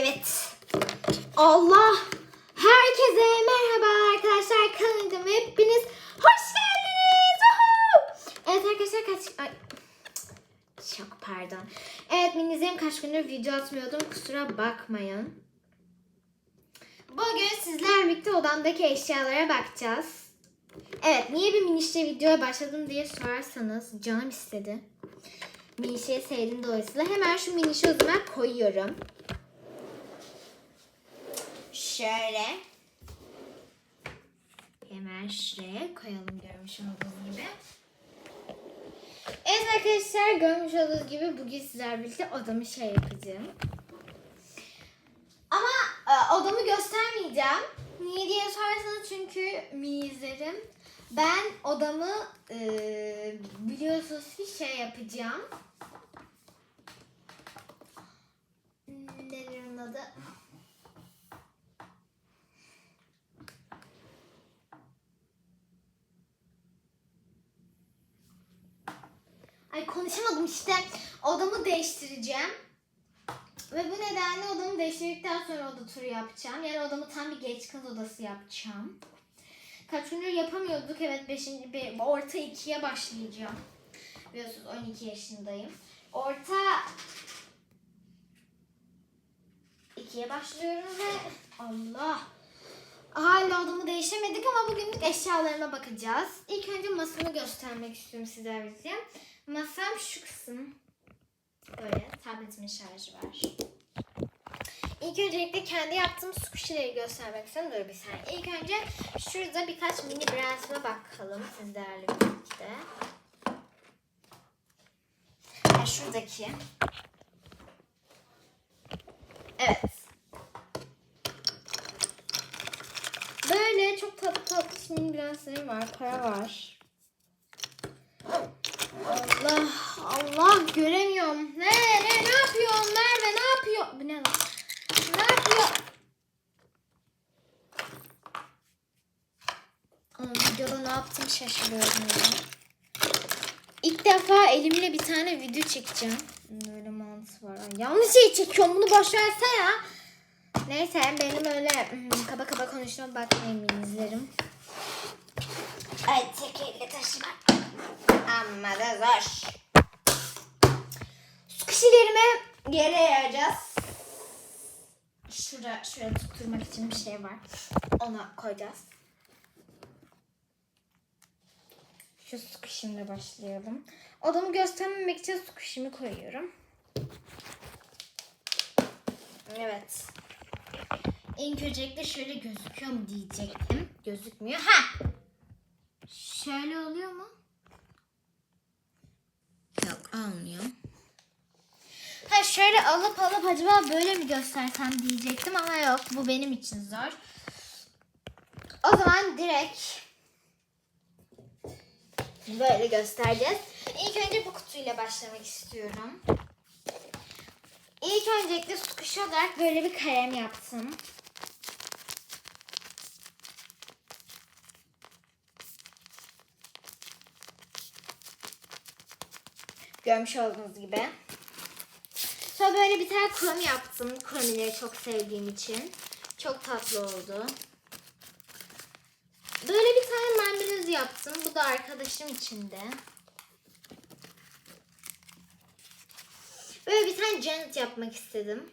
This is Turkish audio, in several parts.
Evet. Allah. Herkese merhaba arkadaşlar. Kanalıma hepiniz hoş geldiniz. Evet arkadaşlar kaç... Ay. Çok pardon. Evet minizlerim kaç gündür video atmıyordum. Kusura bakmayın. Bugün sizlerle birlikte odamdaki eşyalara bakacağız. Evet niye bir minişle videoya başladım diye sorarsanız canım istedi. Minişe'yi sevdim dolayısıyla hemen şu minişi o zaman koyuyorum. Şöyle. Hemen şuraya koyalım görmüş olduğunuz gibi. Evet arkadaşlar görmüş olduğunuz gibi bugün sizlerle birlikte odamı şey yapacağım. Ama e, odamı göstermeyeceğim. Niye diye sorarsanız çünkü minizlerim. Ben odamı e, biliyorsunuz ki şey yapacağım. Nedir onun adı? Konuşamadım işte. Odamı değiştireceğim. Ve bu nedenle odamı değiştirdikten sonra oda turu yapacağım. Yani odamı tam bir genç kız odası yapacağım. Kaç gündür yapamıyorduk. Evet 5. Bir, orta 2'ye başlayacağım. Biliyorsunuz 12 yaşındayım. Orta 2'ye başlıyorum ve Allah. Hala odamı değişemedik ama bugünlük eşyalarıma bakacağız. İlk önce masamı göstermek istiyorum sizler birlikte. Masam şu kısım. Böyle tabletimin şarjı var. İlk öncelikle kendi yaptığım squishy'leri göstermek istiyorum. Dur bir saniye. İlk önce şurada birkaç mini brands'ıma bakalım sizlerle birlikte. Ha, şuradaki. Evet. Böyle çok tatlı tatlı mini brands'larım var. Para var. Allah Allah göremiyorum. Ne ne ne yapıyor? Merve ne yapıyor? Bu ne lan? Ne yapıyor? Oğlum videoda ne yaptım şaşırıyorum ya. İlk defa elimle bir tane video çekeceğim. Böyle mantı var. Yanlış şey çekiyorum. Bunu boş ya. Neyse benim öyle hmm, kaba kaba konuştuğuma bakmayın izlerim. Ay tek elle taşımak. Amma da zor. Su kişilerime yere yayacağız. Şurada, şuraya tutturmak için bir şey var. Ona koyacağız. Şu su başlayalım. Odamı göstermemek için su kışımı koyuyorum. Evet. İlk öncelikle şöyle gözüküyor mu diyecektim. Gözükmüyor. Ha! Şöyle oluyor mu? Yok olmuyor. Ha şöyle alıp alıp acaba böyle mi göstersem diyecektim ama yok bu benim için zor. O zaman direkt böyle göstereceğiz. İlk önce bu kutuyla başlamak istiyorum. İlk öncelikle su kuşu olarak böyle bir kalem yaptım. Görmüş olduğunuz gibi. Sonra böyle bir tane kromi yaptım. Kromileri çok sevdiğim için. Çok tatlı oldu. Böyle bir tane mermerez yaptım. Bu da arkadaşım için de. Böyle bir tane Janet yapmak istedim.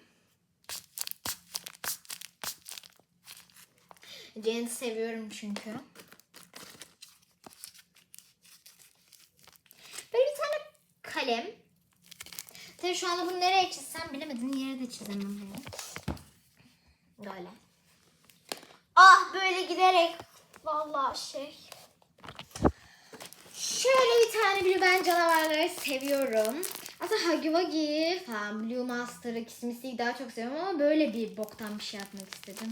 Janet'i seviyorum çünkü. Böyle bir tane kalem. Tabii şu anda bunu nereye çizsem bilemedim. Yere de çizemem. Hani. Böyle. Ah böyle giderek. Vallahi şey. Şöyle bir tane bir ben canavarları seviyorum. Aslında Wuggy falan Blue Master'ı Kismis'i daha çok seviyorum ama böyle bir boktan bir şey yapmak istedim.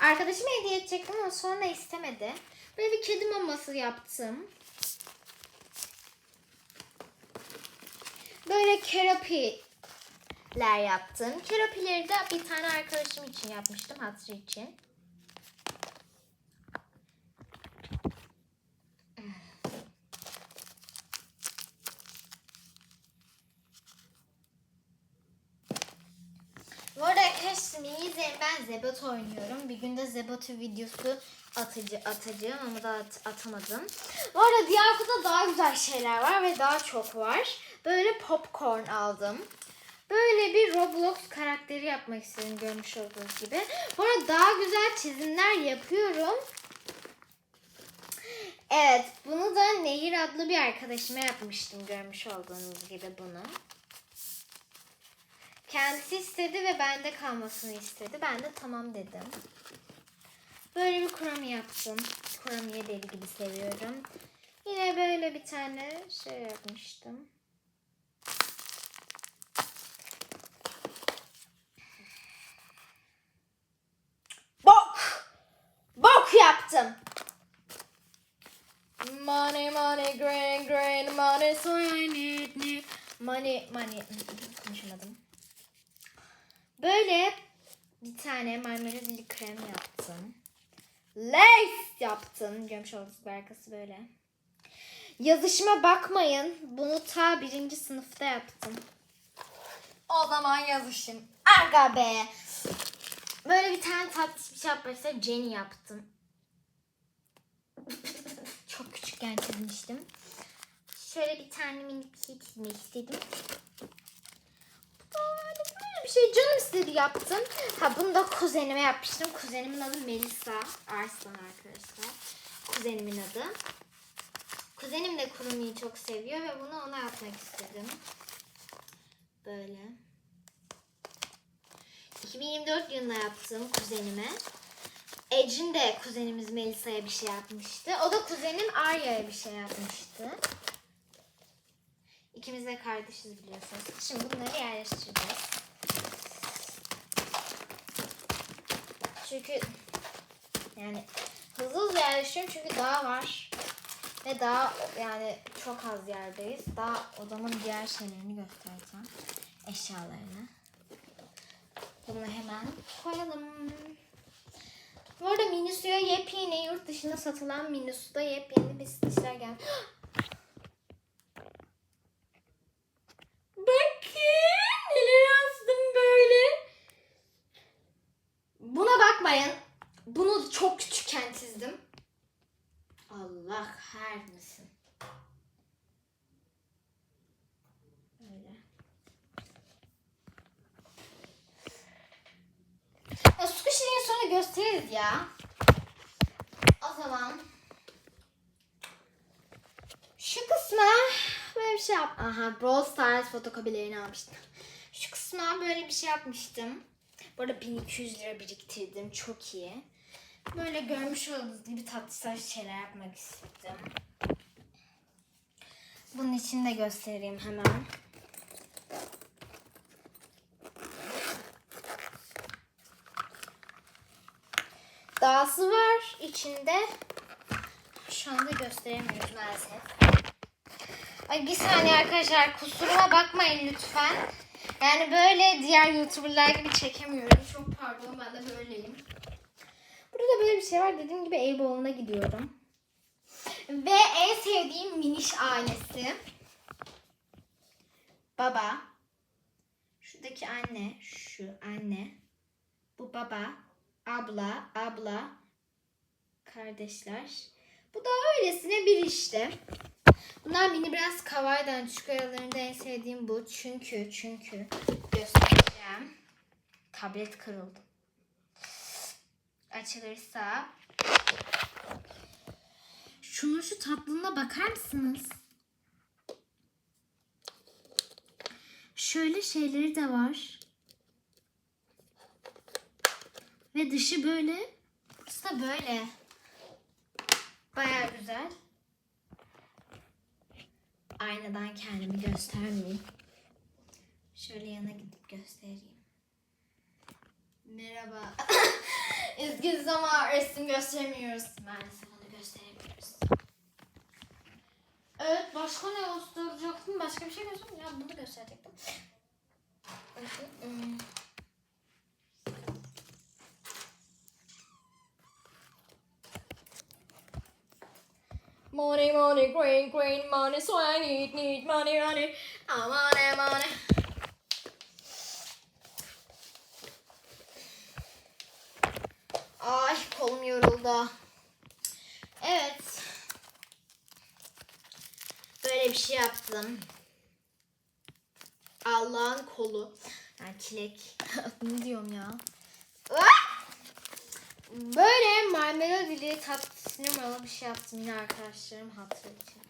Arkadaşıma hediye edecektim ama sonra istemedi. Böyle bir kedi maması yaptım. Böyle kerapiler yaptım. Kerapileri de bir tane arkadaşım için yapmıştım. Hatırı için. Arkadaşlar iyi izleyin. Ben Zebat oynuyorum. Bir günde Zebat videosu atıcı atacağım ama daha at- atamadım. Bu arada diğer kutuda daha güzel şeyler var ve daha çok var. Böyle popcorn aldım. Böyle bir Roblox karakteri yapmak istedim görmüş olduğunuz gibi. Bu arada daha güzel çizimler yapıyorum. Evet, bunu da Nehir adlı bir arkadaşıma yapmıştım görmüş olduğunuz gibi bunu. Kendisi istedi ve bende kalmasını istedi. Ben de tamam dedim. Böyle bir kurami yaptım. Kuramiye deli gibi seviyorum. Yine böyle bir tane şey yapmıştım. Bok! Bok yaptım. Money, money, green, green, money, so I need, need. Money, money. Konuşamadım. Böyle bir tane marmeladeli krem yaptım. Lace yaptım. Görmüş olduğunuz arkası böyle. Yazışıma bakmayın. Bunu ta birinci sınıfta yaptım. O zaman yazışın. Aga be. Böyle bir tane tatlış bir şey yapmak. Jenny yaptım. Çok küçükken çizmiştim. Şöyle bir tane minik şey çizmek istedim. Aa, Böyle bir şey canım istedi yaptım. Ha bunu da kuzenime yapmıştım. Kuzenimin adı Melisa Arslan arkadaşlar. Kuzenimin adı. Kuzenim de kurumiyi çok seviyor ve bunu ona yapmak istedim. Böyle. 2024 yılında yaptığım kuzenime. Ecin de kuzenimiz Melisa'ya bir şey yapmıştı. O da kuzenim Arya'ya bir şey yapmıştı. İkimiz de kardeşiz biliyorsunuz. Şimdi bunları yerleştireceğiz. Çünkü yani hızlı hızlı yerleştiriyorum çünkü daha var. Ve daha yani çok az yerdeyiz. Daha odamın diğer şeylerini göstereceğim. Eşyalarını. Bunu hemen koyalım. Bu arada Minisu'ya yepyeni yurt dışında satılan Minisu'da yepyeni bir stişler geldi. Bakın Buna bakmayın. Bunu çok küçükken çizdim. Allah her misin? Böyle. Ya Squishy'yi sonra gösteririz ya. O zaman şu kısma böyle bir şey yap. Aha Brawl Stars fotokopilerini almıştım. Şu kısma böyle bir şey yapmıştım. Bu arada 1200 lira biriktirdim. Çok iyi. Böyle görmüş olduğunuz gibi tatlı şeyler yapmak istedim. Bunun için de göstereyim hemen. Dağısı var içinde. Şu anda gösteremiyoruz maalesef. Ay bir saniye arkadaşlar kusuruma bakmayın lütfen. Yani böyle diğer youtuberlar gibi çekemiyorum. Çok pardon ben de böyleyim. Burada böyle bir şey var. Dediğim gibi Eyüboğlu'na gidiyorum. Ve en sevdiğim Miniş ailesi. Baba. Şuradaki anne. Şu anne. Bu baba. Abla. Abla. Kardeşler. Bu da öylesine bir işte. Bunlar mini biraz kavaydan küçük aralarında en sevdiğim bu. Çünkü çünkü göstereceğim. Tablet kırıldı. Açılırsa şunun şu tatlılığına bakar mısınız? Şöyle şeyleri de var. Ve dışı böyle. Burası da böyle. Baya güzel. Aynadan kendimi göstermeyeyim. Şöyle yana gidip göstereyim. Merhaba. Üzgünüz ama resim gösteremiyoruz. Maalesef onu gösteremiyoruz. Evet başka ne gösterecektim? Başka bir şey göstereyim. Ya bunu gösterecektim. Money, money, green, green money, so I need, need money, money. I money, money. Ay kolum yoruldu. Evet. Böyle bir şey yaptım. Allah'ın kolu. Yani çilek. ne diyorum ya? Böyle marmeladili tatlı sinemalı bir şey yaptım yine arkadaşlarım hatırı için.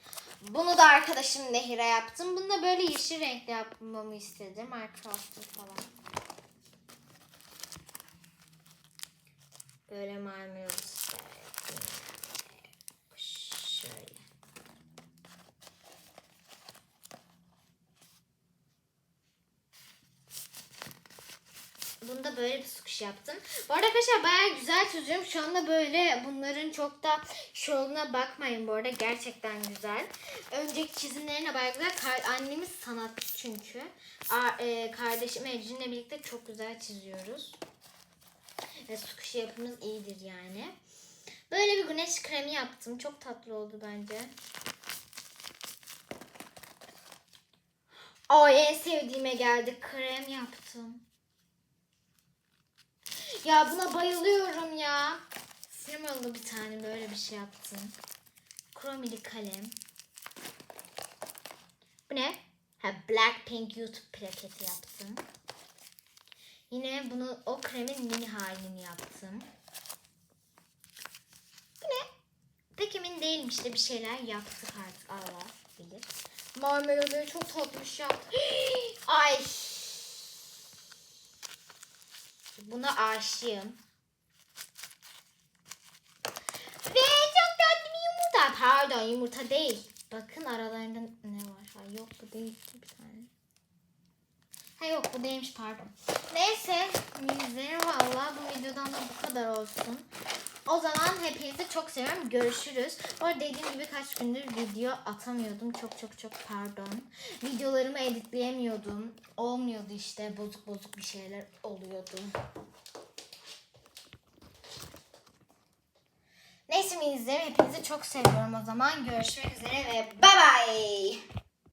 Bunu da arkadaşım Nehir'e yaptım. Bunu da böyle yeşil renkli yapmamı istedi. Minecraft'ta falan. Böyle marmeladili yaptım. Şöyle. Bunda böyle bir sukuş yaptım. Bu arada arkadaşlar bayağı güzel çiziyorum. Şu anda böyle bunların çok da şovuna bakmayın bu arada. Gerçekten güzel. Önceki çizimlerine bayağı güzel. Annemiz sanatçı çünkü. A- e, kardeşim Ecrin'le birlikte çok güzel çiziyoruz. Ve sukuş yapımız iyidir yani. Böyle bir güneş kremi yaptım. Çok tatlı oldu bence. Ay en sevdiğime geldi. Krem yaptım. Ya buna bayılıyorum ya. Sinemalı bir tane böyle bir şey yaptım. Kromili kalem. Bu ne? Ha Blackpink YouTube plaketi yaptım. Yine bunu o kremin mini halini yaptım. Bu ne? Pek emin değilim işte bir şeyler yaptık artık Allah bilir. Marmeladayı çok tatlış yaptım. Ay. Buna aşığım. Ve çok tatlı bir yumurta. Pardon yumurta değil. Bakın aralarında ne var? Ha, yok bu değil bir tane. Ha yok bu değilmiş pardon. Neyse izleyin valla bu videodan da bu kadar olsun. O zaman hepinizi çok seviyorum. Görüşürüz. Bu arada dediğim gibi kaç gündür video atamıyordum. Çok çok çok pardon. Videolarımı editleyemiyordum. Olmuyordu işte. Bozuk bozuk bir şeyler oluyordu. Neyse izlerim. Hepinizi çok seviyorum o zaman. Görüşmek üzere ve bye bye.